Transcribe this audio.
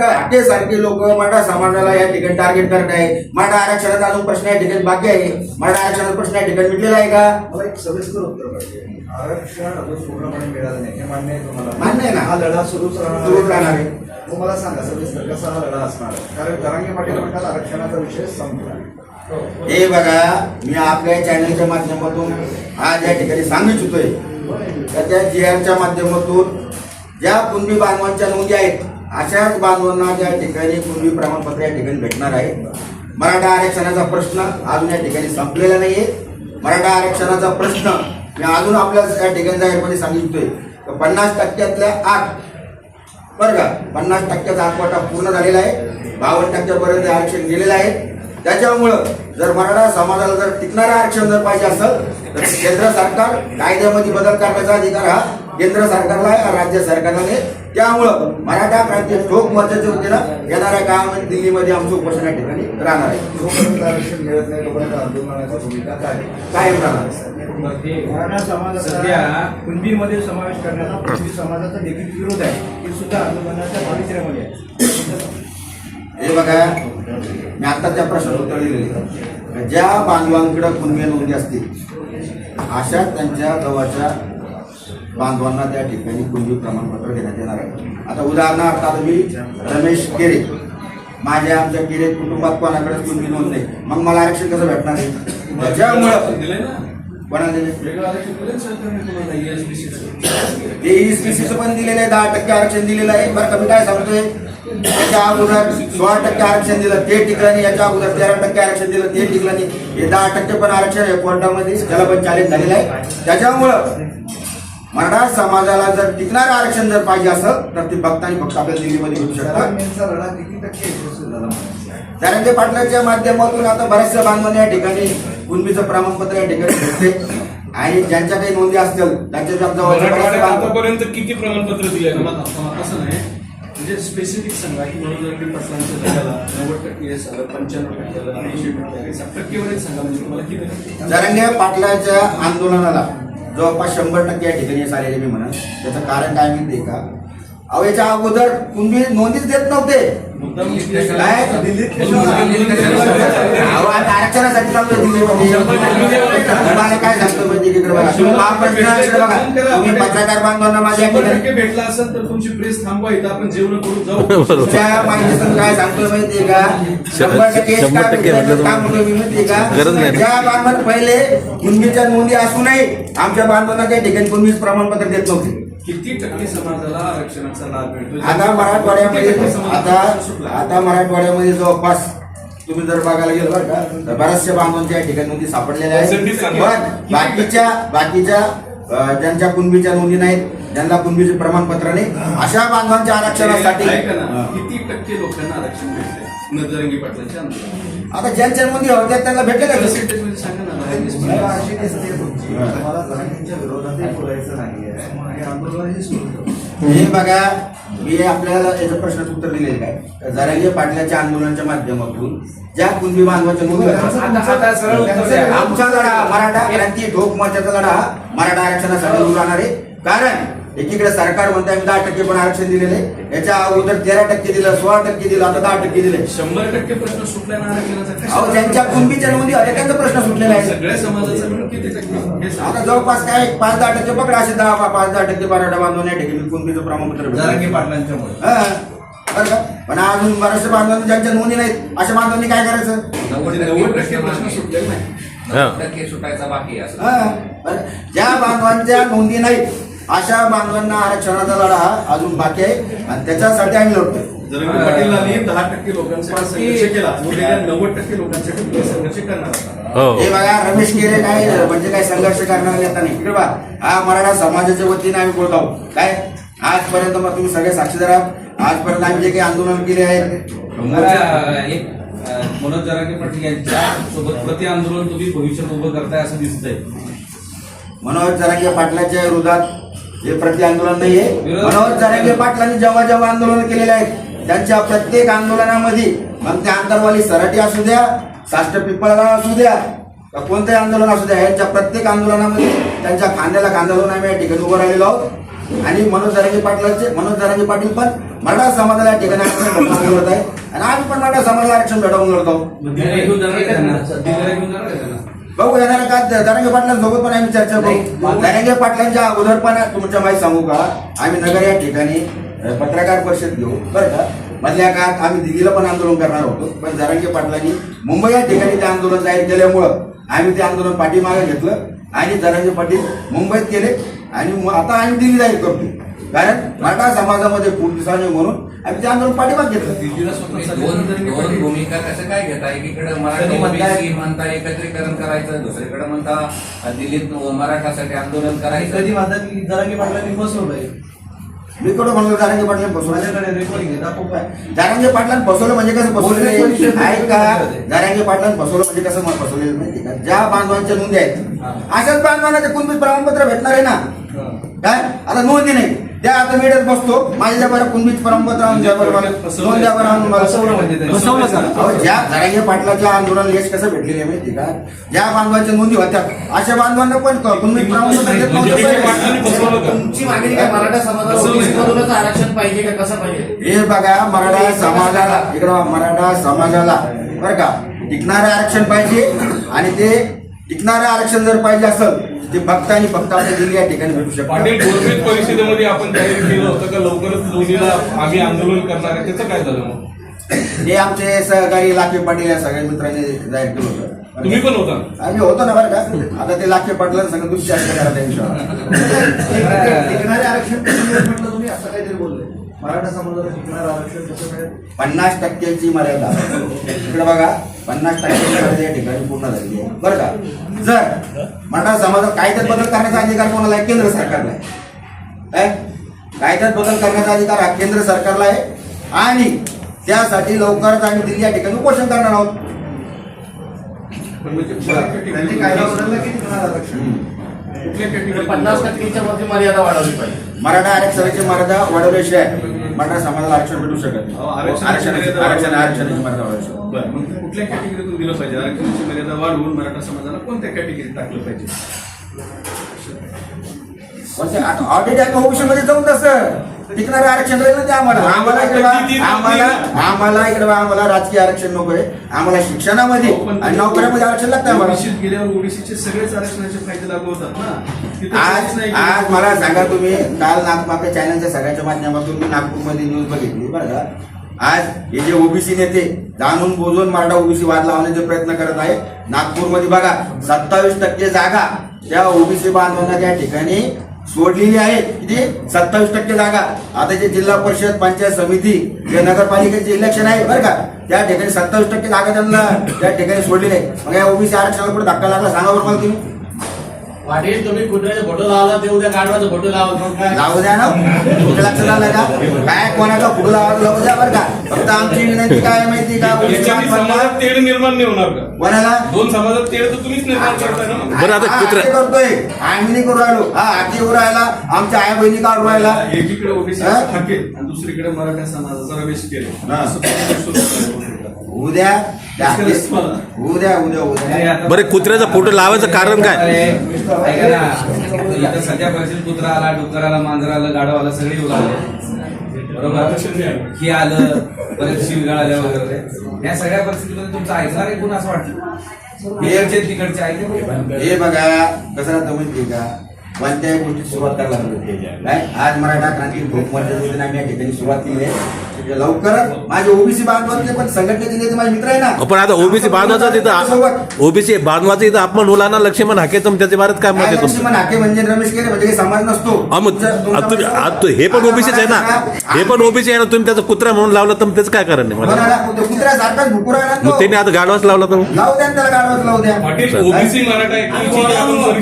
हाके सारखे लोक मराठा समाजाला या ठिकाणी टार्गेट करत आहे. मराठा आरक्षणाचा अजून प्रश्न या ठिकाणी बाकी आहे. मराठा आरक्षणाचा प्रश्न या ठिकाणी मिटलेला आहे का? मला एक सविस्तर उत्तर पाहिजे. आरक्षण अजून पूर्णपणे मिळालं नाही. हे मान्य आहे तुम्हाला. मान्य आहे ना. हा लढा सुरूच सुरूच राहणार आहे. मग मला सांगा सविस्तर कसा हा लढा असणार आहे? कारण जरांगे पाटील म्हणतात आरक्षणाचा विषय संपला. हे बघा मी आपल्या चॅनलच्या माध्यमातून आज या ठिकाणी सांगू इच्छितोय. तर त्या जी आरच्या माध्यमातून ज्या कुणबी बांधवांच्या नोंदी आहेत अशाच बांधवांना ज्या ठिकाणी पूर्वी प्रमाणपत्र या ठिकाणी भेटणार आहे मराठा आरक्षणाचा प्रश्न अजून या ठिकाणी संपलेला नाहीये. मराठा आरक्षणाचा प्रश्न मी अजून आपल्या या ठिकाणी जाहीरपणे सांगितलोय. तर पन्नास टक्क्यातल्या आठ बरं का पन्नास टक्क्याचा आठवाटा पूर्ण झालेला आहे. बावन्न टक्क्यापर्यंत आरक्षण गेलेलं आहे. त्याच्यामुळं जर मराठा समाजाला जर टिकणारं आरक्षण जर पाहिजे असेल तर केंद्र सरकार कायद्यामध्ये बदल करण्याचा अधिकार हा केंद्र सरकारला आहे राज्य सरकारला नाही. त्यामुळं मराठा क्रांती ठोक मोर्चाच्या वतीनं येणाऱ्या काळामध्ये दिल्लीमध्ये आमचं उपोषण या ठिकाणी राहणार आहे. जोपर्यंत आरक्षण मिळत नाही तोपर्यंत आंदोलनाची भूमिका काय? कायम राहणार आहे. मराठा समाजाचा सध्या कुणबीमध्ये समावेश करण्याचा कुणबी समाजाचा देखील विरोध आहे. हे सुद्धा आंदोलनाच्या पावित्र्यामध्ये आहे. हे बघा मी आता त्या प्रश्नात उत्तर दिलेले ज्या बांधवांकडे कुणबी नोंदी असतील अशा त्यांच्या गव्हाच्या बांधवांना त्या ठिकाणी कुणबी प्रमाणपत्र देण्यात येणार आहे. आता उदाहरणार्थ आता मी रमेश केरे माझ्या आमच्या केरे कुटुंबात कोणाकडेच कुणबी नोंद नाही. मग मला आरक्षण कसं भेटणार आहे? त्याच्यामुळं कोणाला दिले ईएसपीसीचं पण दिलेलं आहे दहा टक्के आरक्षण दिलेलं आहे. बरं का मी काय सांगतोय? याच्या अगोदर सोळा टक्के आरक्षण दिलं ते ठिकाणी नाही याच्या अगोदर तेरा टक्के आरक्षण दिलं ते ठिकाणी. नाही हे दहा टक्के पण आरक्षण आहे कोर्टामध्ये त्याला पण चॅलेंज झालेलं आहे. त्याच्यामुळं मराठा समाजाला जर टिकणारं आरक्षण जर पाहिजे असेल तर ते फक्त आणि फक्त आपल्या दिल्लीमध्ये घेऊ शकतात. झाला? त्यानंतर पाटलाच्या माध्यमातून आता बऱ्याचशा बांधवांना या ठिकाणी कुणबीचं प्रमाणपत्र या ठिकाणी भेटते आणि ज्यांच्या काही नोंदी असतील त्यांच्या आतापर्यंत किती प्रमाणपत्र दिले असं नाही. म्हणजे स्पेसिफिक सांगा की म्हणून जर पाटलांच्या जागाला नव्वद टक्के आलं पंच्याण्णव टक्के आलं ऐंशी टक्के सांगा म्हणजे तुम्हाला किती जरंगे पाटलाच्या आंदोलनाला जवळपास शंभर टक्के या ठिकाणी आलेले मी म्हणा. त्याचं कारण काय माहितीये का? अहो याच्या अगोदर कुणबी नोंदीच देत नव्हते. काय? आरक्षणासाठी काय सांगतो म्हणजे पत्रकार बांधवांना माझ्या भेटला असेल तर तुमची प्रेस थांबवा इथं. आपण जेवण करून जाऊ. काय सांगतोय माहितीये का? शंभर टक्के मी माहितीये का? गरज नाही ना. ज्या बांधवात पहिले कुणबीच्या नोंदी असूनही आमच्या बांधवांना त्या ठिकाणी कुणबीच प्रमाणपत्र देत नव्हते. किती टक्के समाजाला आरक्षणाचा लाभ मिळतो आता मराठवाड्यामध्ये आता? आता मराठवाड्यामध्ये जवळपास तुम्ही जर बघायला गेलो बरं का तर बऱ्याचशा बांधवांच्या या ठिकाणी नोंदी सापडलेल्या आहेत. पण बाकीच्या बाकीच्या ज्यांच्या कुणबीच्या नोंदी नाहीत ज्यांना कुणबीचे प्रमाणपत्र नाही अशा बांधवांच्या आरक्षणासाठी. किती टक्के लोकांना आरक्षण भेटले नजरंगी पाटलांच्या आता ज्यांच्या नोंदी होत्या त्यांना भेटले का हा. हे बघा मी आपल्याला याच्या प्रश्नाचं उत्तर दिलेलं काय जरांगे पाटलाच्या आंदोलनाच्या माध्यमातून ज्या कुणबी बांधवाच्या द्या. आमचा लढा मराठा क्रांती ठोक मोर्चाचा लढा हा मराठा आरक्षणासाठी उभा राहणार आहे. कारण एकीकडे सरकार म्हणतं आम्ही दहा टक्के पण आरक्षण दिलेले याच्या अगोदर तेरा टक्के दिलं सोळा टक्के दिलं आता दहा टक्के दिले शंभर टक्के प्रश्न सुटला अहो ज्यांच्या कशाला? कुणबीच्या नोंदी त्यांचा प्रश्न सुटलेला आहे सगळ्या समाजाचा हे. आता जवळपास काय पाच दहा टक्के पकडा असे दहा पाच दहा टक्के मराठा बांधून या ठिकाणी कुणबीचं प्रमाणपत्र पाटलांच्यामुळे हा. बरं का? पण अजून बऱ्याचशा बांधवांनी ज्यांच्या नोंदी नाहीत अशा बांधवांनी काय करायचं नव्वद टक्के प्रश्न सुटले नाही. टक्के सुटायचा बाकी हा. बरं. ज्या बांधवांच्या नोंदी नाहीत अशा बांधवांना आरक्षणाचा लढा हा अजून बाकी आहे. आणि त्याच्यासाठी आम्ही लढतोय. जरंगे पाटीलांनी दहा टक्के लोकांसाठी संघर्ष केला. उद्या नव्वद टक्के लोकांसाठी तुम्ही संघर्ष करणार आहात हो. हे बघा रमेश केरे काय म्हणजे काय संघर्ष करणार नेता नाही. इकडे बा हा मराठा समाजाच्या वतीने आम्ही बोलत आहोत. काय? आजपर्यंत मग तुम्ही सगळे साक्षीदार आहात. आजपर्यंत आम्ही जे काही आंदोलन केले आहे. मला एक अ, मनोज जरांगे पाटील यांच्या सोबत प्रति आंदोलन तुम्ही भविष्यात उभं करताय असं दिसतंय. मनोज जरांगे पाटलाच्या विरोधात हे प्रति आंदोलन नाहीये. मनोज जरांगे पाटलांनी जेव्हा जेव्हा आंदोलन केलेले आहेत त्यांच्या प्रत्येक आंदोलनामध्ये मग ते आंतरवाली सराटी असू द्या साष्ट पिंपळगाव असू द्या का कोणतंही आंदोलन असू द्या यांच्या प्रत्येक आंदोलनामध्ये त्यांच्या खांद्याला खांदा लावून आम्ही या ठिकाणी उभं राहिलेलो आहोत. आणि मनोज जरांगे पाटलांचे मनोज जरांगे पाटील पण मराठा समाजाला या ठिकाणी आरक्षण लढत आहे आणि आम्ही पण मराठा समाजाला आरक्षण भेटवून लढतो बघू येणाऱ्या का दरांगे पाटलांसोबत पण आम्ही चर्चा करू. दरांगे पाटलांच्या अगोदर पण तुमच्या माहिती सांगू का? आम्ही नगर या ठिकाणी पत्रकार परिषद घेऊ. बरं का? मधल्या काळात आम्ही दिल्लीला पण आंदोलन करणार होतो. पण जरांगे पाटलांनी मुंबई या ठिकाणी ते आंदोलन जाहीर केल्यामुळं आम्ही ते आंदोलन पाठीमागे घेतलं आणि जरांगे पाटील मुंबईत केले आणि आता आम्ही दिल्ली जाहीर करतो. कारण मराठा समाजामध्ये खूप दिवसांनी म्हणून आम्ही ते आंदोलन पाठीमागे घेतलं दोन दोन भूमिका कसं काय घेता? एकीकडे मराठा? ओबीसी म्हणता एकत्रीकरण करायचं दुसरीकडे म्हणता दिल्लीत मराठासाठी आंदोलन करायचं. कधी म्हणतात की जरांगे पाटलांनी फसवलंय मी कुठं म्हणलो जारांगे पाटलांनी बसवलं जारांगे पाटलांनी फसवलं म्हणजे कसं विषयात आहे. का जारांगे पाटलांनी फसवलं म्हणजे कसं मला फसवलेलं माहिती का? ज्या बांधवांच्या नोंदी आहेत. अशाच बांधवांना ते कुणबी प्रमाणपत्र भेटणार आहे ना? काय? आता नोंदी नाही. त्या आता मीडियात बसतो. माझ्या बरं कुणबीच प्रमाणपत्र आणून द्या बरं मला नोंद द्या बरं आणून मला फसवलं म्हणजे? अहो, ज्या जारांगे पाटलाच्या आंदोलनाला यश कसं भेटलेलं आहे माहिती का? ज्या बांधवांच्या नोंदी होत्या अशा बांधवांना पण देत म्हणजे नव्हतं. पाटलांनी फसवलं का? तुमची मागणी काय मराठा समाजाला असं नाही. ओबीसी मधूनच आरक्षण पाहिजे का कसं पाहिजे? हे बघा मराठा समाजाला इकडं मराठा समाजाला बरं का टिकणारं आरक्षण पाहिजे आणि ते टिकणारं आरक्षण जर पाहिजे असेल ते फक्त आणि फक्त आपल्या दिल्ली या ठिकाणी भेटू पाटील शकतो गोरमेट परिषदेमध्ये आपण जाहीर केलं होतं का लवकरच दोन्हीला आम्ही आंदोलन करणार आहे त्याचं काय झालं मग? हे आमचे सहकारी लाखे पाटील या सगळ्या मित्रांनी जाहीर केलं होतं. तुम्ही पण होता? आम्ही होतो ना बरं का? आता ते लाखे पाटलांना सगळं दुसरी चर्चा करा त्या विषयावर. टिकणारे आरक्षण असं काहीतरी बोलले. मराठा समाजाला टिकणारं आरक्षण कसं मिळेल? पन्नास टक्क्याची मर्यादा. इकडे बघा पन्नास टक्क्याची मर्यादा या ठिकाणी पूर्ण झालेली आहे. बरं का? जर मराठा समाजात कायद्यात बदल करण्याचा अधिकार कोणाला आहे? केंद्र सरकारला आहे. काय कायद्यात बदल करण्याचा अधिकार हा केंद्र सरकारला आहे. आणि त्यासाठी लवकरच आम्ही दिल्ली या ठिकाणी उपोषण करणार आहोत. पण म्हणजे त्यांनी कायदा बदलला की टिकणारं आरक्षण? कुठल्या category- पन्नास टक्केच्या वरती मर्यादा वाढवली पाहिजे. मराठा आरक्षणाची मर्यादा वाढवल्याशिवाय मराठा समाजाला आरक्षण भेटू शकत नाही. आरक्षण मर्यादा वाढवल्याशिवाय बरं मग कुठल्या कॅटेगरीतून दिलं पाहिजे? आरक्षणाची मर्यादा वाढवून मराठा समाजाला कोणत्या कॅटेगरीत टाकलं पाहिजे? म्हणजे ऑडिट आहे ओबीसी मध्ये जाऊन तसं टिकणारं आरक्षण राहील ना ते आम्हाला. आम्हाला इकडे आम्हाला आम्हाला इकडे आम्हाला राजकीय आरक्षण नकोय आम्हाला शिक्षणामध्ये आणि नोकऱ्यामध्ये आरक्षण लागतं आम्हाला. गेल्यावर ओबीसीचे सगळेच आरक्षणाचे फायदे लागू होतात ना आज आज मला सांगा तुम्ही काल आपल्या चॅनलच्या सगळ्याच्या माध्यमातून मी नागपूरमध्ये न्यूज बघितली बरं का? आज हे जे ओबीसी नेते जाणून बोलून मराठा ओबीसी वाद लावण्याचे प्रयत्न करत आहे नागपूरमध्ये बघा सत्तावीस टक्के जागा त्या ओबीसी बांधवांना त्या ठिकाणी सोडलेली आहे. किती सत्तावीस टक्के जागा. आता जे जिल्हा परिषद पंचायत समिती जे नगरपालिकेचे इलेक्शन आहे बरं का? त्या ठिकाणी सत्तावीस टक्के जागा त्यांना त्या ठिकाणी सोडलेली आहे. मग या ओबीसी आरक्षणाला पुढे धक्का लागला? सांगा बरं मला तुम्ही. पाटील तुम्ही कुत्र्याचा फोटो लावला ते उद्या गाडवाचा फोटो लावा लावू द्या ना. तुमच्या लक्षात आलं का? काय कोणाचा पुढे लावा लावू द्या बरं का. फक्त आमची विनंती काय माहिती का? याच्याने समाजात तेढ निर्माण नाही होणार का? कोणाला? दोन समाजात तेढ तर तुम्हीच निर्माण करताय ना. बरं, आता हा, कुत्र्या- आरती करतोय. आम्ही नाही करू राहिलो. हा आरती करू राहिला. आमच्या आई बहिणी काढू राहिला. एकीकडे ओबीसी हा? दुसरीकडे मराठा समाजाचा रमेश केले. हा. असं सुरू. उद्या. उद्या उद्या उद्या. बरं, कुत्र्याचा फोटो लावायचं कारण काय? ऐका ना. इथं सध्या परिस्थितीत कुत्रा आला डुक्कर आला मांजर आलं गाढव आला. सगळे येऊ लागले बरोबर? हे आलं परत शिवगाळ आल्या वगैरे. या सगळ्या परिस्थितीमध्ये तुमचं ऐकणार आहे कोण असं वाटतं? इकडचे तिकडचे ऐकले हे बघा कसं राहतं माहिती का? कोणत्याही गोष्टी सुरुवात करायला लागते काय? आज मराठा क्रांती भूक मोर्चा योजना आम्ही या ठिकाणी सुरुवात केली आहे. म्हणजे लवकरच माझे ओबीसी बांधवातले पण संघटनेचे नेते माझे मित्र आहे ना. पण आता ओबीसी बांधवाचा तिथं ओबीसी बांधवाचा इथं अपमान मुलांना लक्ष्मण हाके तुम त्याच्या बारेत काय तुमचं? लक्ष्मण हाके म्हणजे रमेश केले म्हणजे काही समाज नसतो. हा, हे पण ओबीसीच आहे ना. हे पण ओबीसी आहे ना तुम्ही त्याचा कुत्रा म्हणून लावला तर त्याचं काय कारण नाही मला कोणाला? तो कुत्र्यासारखाच भुकू राहिला मग तो. त्यांनी आता गाडवाच लावला तर लावू द्या त्याला गाडवाच लावू द्या. पाटील ओबीसी मराठा